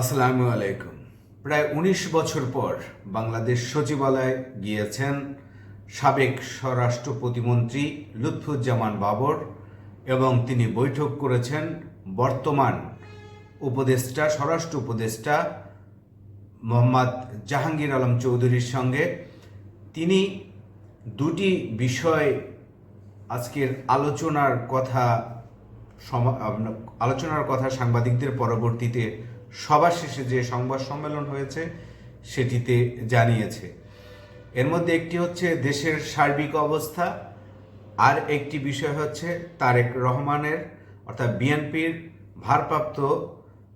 আসসালামু আলাইকুম। প্রায় উনিশ বছর পর বাংলাদেশ সচিবালয়ে গিয়েছেন সাবেক স্বরাষ্ট্র প্রতিমন্ত্রী লুৎফুজ্জামান বাবর এবং তিনি বৈঠক করেছেন বর্তমান উপদেষ্টা, স্বরাষ্ট্র উপদেষ্টা মোহাম্মদ জাহাঙ্গীর আলম চৌধুরীর সঙ্গে। তিনি দুটি বিষয় আজকের আলোচনার কথা আলোচনার কথা সাংবাদিকদের পরবর্তীতে সবার শেষে যে সংবাদ সম্মেলন হয়েছে, সেটিতে জানিয়েছে। এর মধ্যে একটি হচ্ছে দেশের সার্বিক অবস্থা, আর একটি বিষয় হচ্ছে তারেক রহমানের, অর্থাৎ বিএনপির ভারপ্রাপ্ত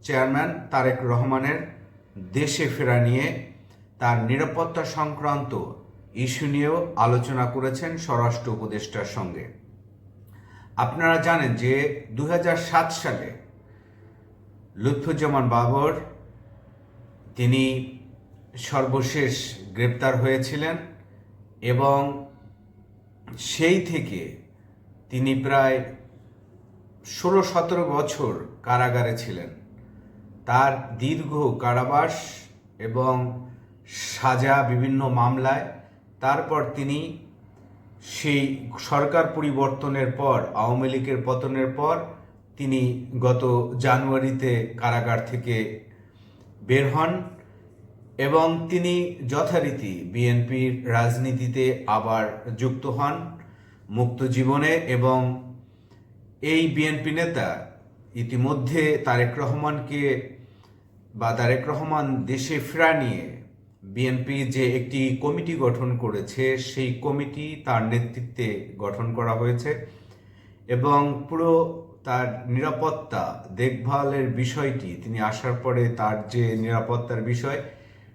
চেয়ারম্যান তারেক রহমানের দেশে ফেরা নিয়ে তার নিরাপত্তা সংক্রান্ত ইস্যু নিয়েও আলোচনা করেছেন স্বরাষ্ট্র উপদেষ্টার সঙ্গে। আপনারা জানেন যে দু হাজার সাত সালে লুৎফুজ্জামান বাবর, তিনি সর্বশেষ গ্রেপ্তার হয়েছিলেন এবং সেই থেকে তিনি প্রায় ষোলো সতেরো বছর কারাগারে ছিলেন। তার দীর্ঘ কারাবাস এবং সাজা বিভিন্ন মামলায়, তারপর তিনি সেই সরকার পরিবর্তনের পর, আওয়ামী লীগের পতনের পর তিনি গত জানুয়ারিতে কারাগার থেকে বের হন এবং তিনি যথারীতি বিএনপির রাজনীতিতে আবার যুক্ত হন মুক্ত জীবনে এবং এই বিএনপি নেতা ইতিমধ্যে তারেক রহমানকে বা তারেক রহমান দেশে ফেরা নিয়ে বিএনপি যে একটি কমিটি গঠন করেছে, সেই কমিটি তার নেতৃত্বে গঠন করা হয়েছে এবং পুরো তার নিরাপত্তা দেখভালের বিষয়টি, তিনি আসার পরে তার যে নিরাপত্তার বিষয়,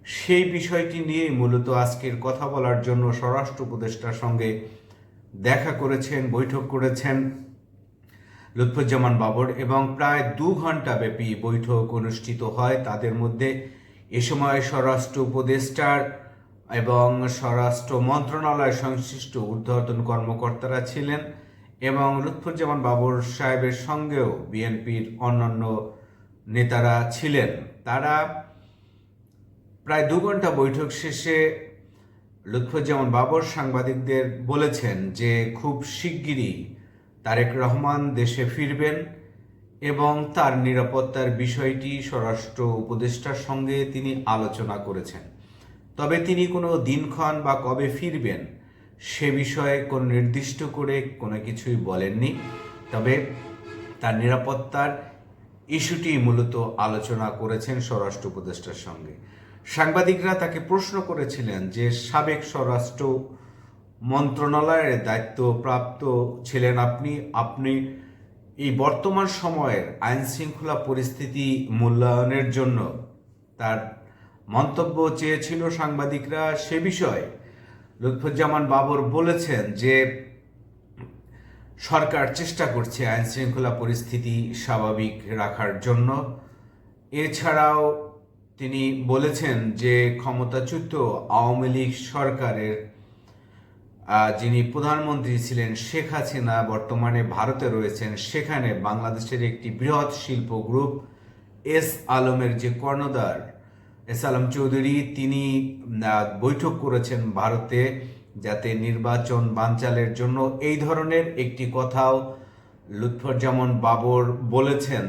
সেই বিষয়টি নিয়েই মূলত আজকের কথা বলার জন্য স্বরাষ্ট্র উপদেষ্টার সঙ্গে দেখা করেছেন, বৈঠক করেছেন লুৎফুজ্জামান বাবর এবং প্রায় দু ঘণ্টা ব্যাপী বৈঠক অনুষ্ঠিত হয় তাদের মধ্যে। এ সময় স্বরাষ্ট্র উপদেষ্টার এবং স্বরাষ্ট্র মন্ত্রণালয় সংশ্লিষ্ট ঊর্ধ্বতন কর্মকর্তারা ছিলেন। এবং লুৎফুজ্জামান বাবর সাহেবের সঙ্গেও বিএনপির অন্যান্য নেতারা ছিলেন। তারা প্রায় দু ঘণ্টা বৈঠক শেষে লুৎফুজ্জামান বাবর সাংবাদিকদের বলেছেন যে খুব শিগগিরই তারেক রহমান দেশে ফিরবেন এবং তার নিরাপত্তার বিষয়টি স্বরাষ্ট্র উপদেষ্টার সঙ্গে তিনি আলোচনা করেছেন। তবে তিনি কোনো দিনক্ষণ বা কবে ফিরবেন সে বিষয়ে কোনো নির্দিষ্ট করে কোনো কিছুই বলেননি। তবে তার নিরাপত্তার ইস্যুটি মূলত আলোচনা করেছেন স্বরাষ্ট্র উপদেষ্টার সঙ্গে। সাংবাদিকরা তাকে প্রশ্ন করেছিলেন যে সাবেক স্বরাষ্ট্র মন্ত্রণালয়ের দায়িত্বপ্রাপ্ত ছিলেন আপনি আপনি এই বর্তমান সময়ের আইন শৃঙ্খলা পরিস্থিতি মূল্যায়নের জন্য তার মন্তব্য চেয়েছিল সাংবাদিকরা। সে বিষয়ে লুৎফুজ্জামান বাবর বলেছেন যে সরকার চেষ্টা করছে আইন শৃঙ্খলা পরিস্থিতি স্বাভাবিক রাখার জন্য। এছাড়াও তিনি বলেছেন যে ক্ষমতাচ্যুত আওয়ামী লীগ সরকারের যিনি প্রধানমন্ত্রী ছিলেন শেখ হাসিনা, বর্তমানে ভারতে রয়েছেন, সেখানে বাংলাদেশের একটি বৃহৎ শিল্প গ্রুপ এস আলমের যে কর্ণধার এস আলম চৌধুরী, তিনি বৈঠক করেছেন ভারতে যাতে নির্বাচন বানচালের জন্য। এই ধরনের একটি কথাও লুৎফুজ্জামান বাবর বলেছেন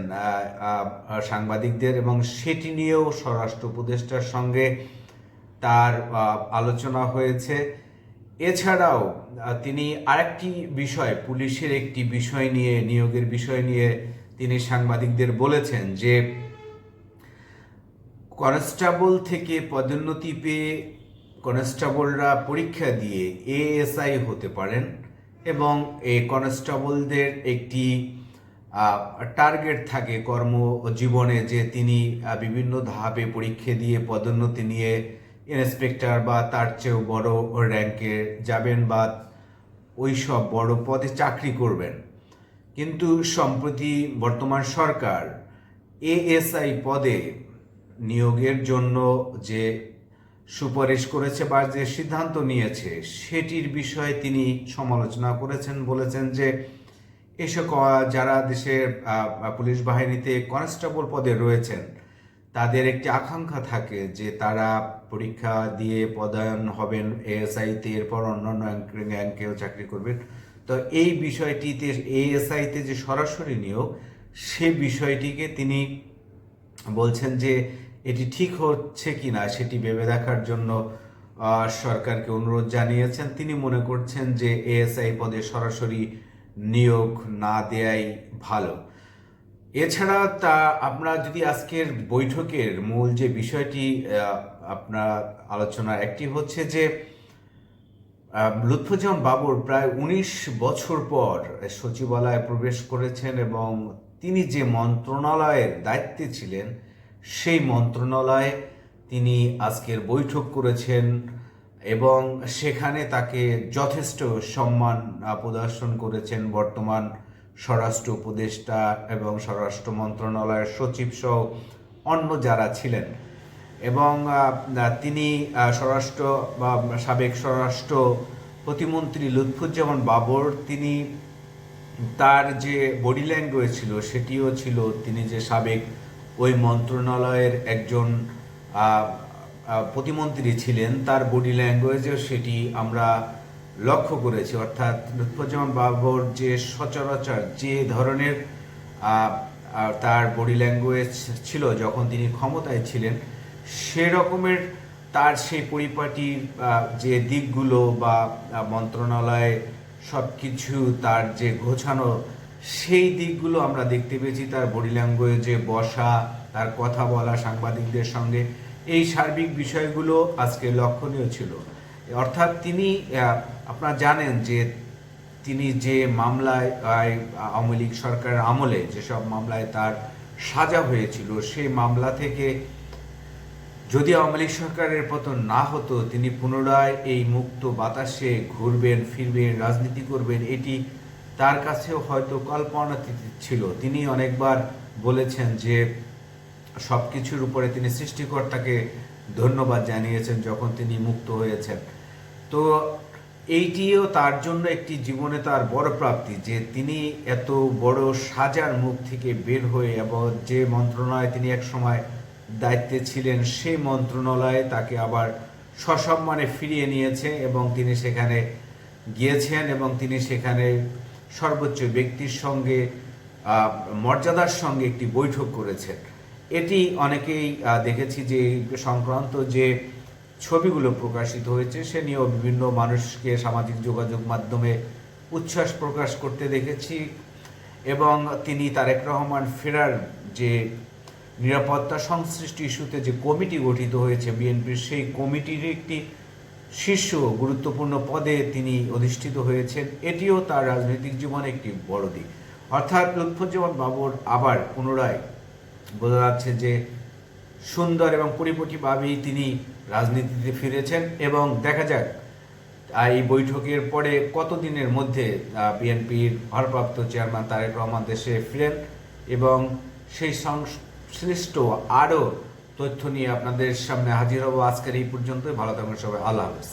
সাংবাদিকদের এবং সেটি নিয়েও স্বরাষ্ট্র উপদেষ্টার সঙ্গে তার আলোচনা হয়েছে। এছাড়াও তিনি আরেকটি বিষয়, পুলিশের একটি বিষয় নিয়ে, নিয়োগের বিষয় নিয়ে তিনি সাংবাদিকদের বলেছেন যে কনস্টেবল থেকে পদোন্নতি পেয়ে কনস্টেবলরা পরীক্ষা দিয়ে এএসআই হতে পারেন এবং এই কনস্টেবলদের একটি টার্গেট থাকে কর্মজীবনে যে তিনি বিভিন্ন ধাপে পরীক্ষা দিয়ে পদোন্নতি নিয়ে ইন্সপেক্টর বা তার চেয়েও বড় র্যাঙ্কে যাবেন বা ওই সব বড় পদে চাকরি করবেন। কিন্তু সম্প্রতি বর্তমান সরকার এএসআই পদে নিয়োগের জন্য যে সুপারিশ করেছে বা যে সিদ্ধান্ত নিয়েছে, সেটির বিষয়ে তিনি সমালোচনা করেছেন, বলেছেন যে এসব যারা দেশের পুলিশ বাহিনীতে কনস্টেবল পদে রয়েছেন, তাদের একটি আকাঙ্ক্ষা থাকে যে তারা পরীক্ষা দিয়ে পদায়ন হবেন, এএসআইতে, এরপর অন্যান্য র্যাঙ্কেও চাকরি করবেন। তো এই বিষয়টিতে, এএসআইতে যে সরাসরি নিয়োগ, সে বিষয়টিকে তিনি বলছেন যে এটি ঠিক হচ্ছে কি না সেটি ভেবে দেখার জন্য সরকারকে অনুরোধ জানিয়েছেন। তিনি মনে করছেন যে এএসআই পদে সরাসরি নিয়োগ না দেয়াই ভালো। এছাড়া তা আপনারা যদি আজকের বৈঠকের মূল যে বিষয়টি আপনার আলোচনার একটি হচ্ছে যে আহ, লুৎফুজ্জামান বাবুর প্রায় উনিশ বছর পর সচিবালয়ে প্রবেশ করেছেন এবং তিনি যে মন্ত্রণালয়ের দায়িত্বে ছিলেন সেই মন্ত্রণালয়ে তিনি আজকের বৈঠক করেছেন এবং সেখানে তাকে যথেষ্ট সম্মান প্রদর্শন করেছেন বর্তমান স্বরাষ্ট্র উপদেষ্টা এবং স্বরাষ্ট্র মন্ত্রণালয়ের সচিব সহ অন্য যারা ছিলেন। এবং তিনি স্বরাষ্ট্র বা সাবেক স্বরাষ্ট্র প্রতিমন্ত্রী লুৎফুজ্জামান বাবর, তিনি তার যে বডি ল্যাঙ্গুয়েজ ছিল সেটিও ছিল তিনি যে সাবেক ওই মন্ত্রণালয়ের একজন প্রতিমন্ত্রী ছিলেন, তার বডি ল্যাঙ্গুয়েজেও সেটি আমরা লক্ষ্য করেছি। অর্থাৎ লুৎফুজ্জামান বাবর যে সচরাচর যে ধরনের তার বডি ল্যাঙ্গুয়েজ ছিল, যখন তিনি ক্ষমতায় ছিলেন সে রকমের তার সেই পরিপাটির যে দিকগুলো বা মন্ত্রণালয়ে সব কিছু তার যে গোছানো সেই দিকগুলো আমরা দেখতে পেয়েছি, তার বডি ল্যাঙ্গুয়েজে বসা, তার কথা বলা সাংবাদিকদের সঙ্গে। এই সার্বিক বিষয়গুলো আজকে লক্ষণীয় ছিল। অর্থাৎ তিনি আপনারা জানেন যে তিনি যে মামলায় আওয়ামী লীগ সরকারের আমলে যেসব মামলায় তার সাজা হয়েছিল, সেই মামলা থেকে যদি আওয়ামী লীগ সরকারের পতন না হতো, তিনি পুনরায় এই মুক্ত বাতাসে ঘুরবেন, ফিরবেন, রাজনীতি করবেন, এটি তার কাছেও হয়তো কল্পনাতীত ছিল। তিনি অনেকবার বলেছেন যে সব কিছুর উপরে তিনি সৃষ্টিকর্তাকে ধন্যবাদ জানিয়েছেন যখন তিনি মুক্ত হয়েছেন। তো এইটিও তার জন্য একটি জীবনে তার বড় প্রাপ্তি যে তিনি এত বড় সাজার মুখ থেকে বের হয়ে এবং যে মন্ত্রণালয়ে তিনি এক সময় দায়িত্বে ছিলেন সেই মন্ত্রণালয়ে তাকে আবার সসম্মানে ফিরিয়ে নিয়েছে এবং তিনি সেখানে গিয়েছেন এবং তিনি সেখানে সর্বোচ্চ ব্যক্তির সঙ্গে মর্যাদার সঙ্গে একটি বৈঠক করেছেন এটি অনেকেই দেখেছি যে সংক্রান্ত যে ছবিগুলো প্রকাশিত হয়েছে, সে নিয়েও বিভিন্ন মানুষকে সামাজিক যোগাযোগ মাধ্যমে উচ্ছ্বাস প্রকাশ করতে দেখেছি এবং তিনি তারেক রহমান ফেরার যে নিরাপত্তা সংশ্লিষ্ট ইস্যুতে যে কমিটি গঠিত হয়েছে, বিএনপির সেই কমিটির একটি শীর্ষ গুরুত্বপূর্ণ পদে তিনি অধিষ্ঠিত হয়েছেন। এটিও তার রাজনৈতিক জীবনে একটি বড় দিক। অর্থাৎ লুৎফুজ্জামান বাবর আবার পুনরায় বোঝা যাচ্ছে যে সুন্দর এবং পরিপটিভাবেই তিনি রাজনীতিতে ফিরেছেন এবং দেখা যাক এই বৈঠকের পরে কতদিনের মধ্যে বিএনপির ভারপ্রাপ্ত চেয়ারম্যান তারেক রহমান দেশে ফিরেন এবং সেই সংশ্লিষ্ট আরও তথ্য নিয়ে আপনাদের সামনে হাজির হব আজকের এই পর্যন্তই। ভালো থাকবেন সবাই। আল্লাহ হাফেজ।